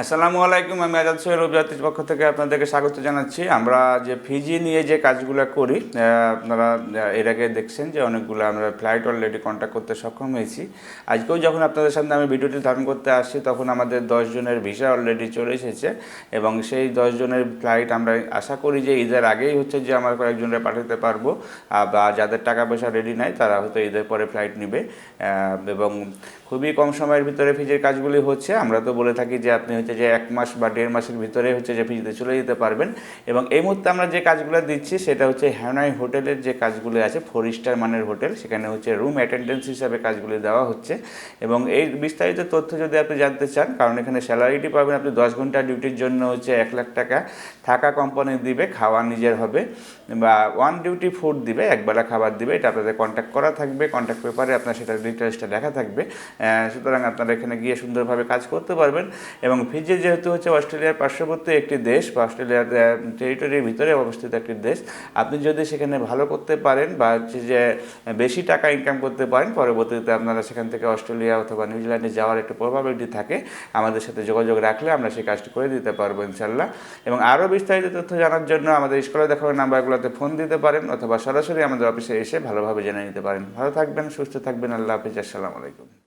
আসসালামু আলাইকুম, আমি আজাদ সোহেল অভিযাত্রীর পক্ষ থেকে আপনাদেরকে স্বাগত জানাচ্ছি। আমরা যে ফিজি নিয়ে যে কাজগুলো করি আপনারা এর আগে দেখছেন যে অনেকগুলো আমরা ফ্লাইট অলরেডি কন্ট্যাক্ট করতে সক্ষম হয়েছি। আজকেও যখন আপনাদের সামনে আমি ভিডিওটি ধারণ করতে আসছি, তখন আমাদের জনের ভিসা অলরেডি চলে এসেছে এবং সেই জনের ফ্লাইট আমরা আশা করি যে ঈদের আগেই হচ্ছে যে আমরা কয়েকজনের পাঠাতে পারব বা যাদের টাকা পয়সা রেডি নাই, তারা হয়তো ঈদের পরে ফ্লাইট নেবে এবং খুবই কম সময়ের ভিতরে ফিজের কাজগুলি হচ্ছে। আমরা তো বলে থাকি যে আপনি হচ্ছে যে এক মাস বা দেড় মাসের ভিতরে হচ্ছে যে ফিজিতে চলে যেতে পারবেন। এবং এই মুহূর্তে আমরা যে কাজগুলো দিচ্ছি সেটা হচ্ছে হ্যানাই হোটেলের যে কাজগুলি আছে, ফোর স্টার মানের হোটেল, সেখানে হচ্ছে রুম অ্যাটেন্ডেন্স হিসাবে কাজগুলি দেওয়া হচ্ছে। এবং এই বিস্তারিত তথ্য যদি আপনি জানতে চান, কারণ এখানে স্যালারিটি পাবেন আপনি দশ ঘণ্টা ডিউটির জন্য হচ্ছে এক লাখ টাকা, থাকা কোম্পানি দিবে, খাওয়া নিজের হবে, বা ওয়ান ডিউটি ফুড দিবে, একবেলা খাবার দিবে, এটা আপনাদের কন্ট্যাক্ট করা থাকবে কন্ট্যাক্ট পেপারে আপনার সেটা ডিটেলসটা লেখা থাকবে। সুতরাং আপনারা এখানে গিয়ে সুন্দরভাবে কাজ করতে পারবেন। এবং ফিজি যেহেতু হচ্ছে অস্ট্রেলিয়ার পার্শ্ববর্তী একটি দেশ বা অস্ট্রেলিয়ার টেরিটরির ভিতরে অবস্থিত একটি দেশ, আপনি যদি সেখানে ভালো করতে পারেন বা হচ্ছে যে বেশি টাকা ইনকাম করতে পারেন, পরবর্তীতে আপনারা সেখান থেকে অস্ট্রেলিয়া অথবা নিউজিল্যান্ডে যাওয়ার একটা প্রবাবিলিটি থাকে, আমাদের সাথে যোগাযোগ রাখলে আমরা সেই কাজটি করে দিতে পারব ইনশাল্লাহ এবং আরও বিস্তারিত তথ্য জানার জন্য আমাদের স্কুলে দেখাবেন নাম্বারগুলোতে ফোন দিতে পারেন অথবা সরাসরি আমাদের অফিসে এসে ভালোভাবে জেনে নিতে পারেন। ভালো থাকবেন, সুস্থ থাকবেন, আল্লাহ হাফিজ, আসসালামু আলাইকুম।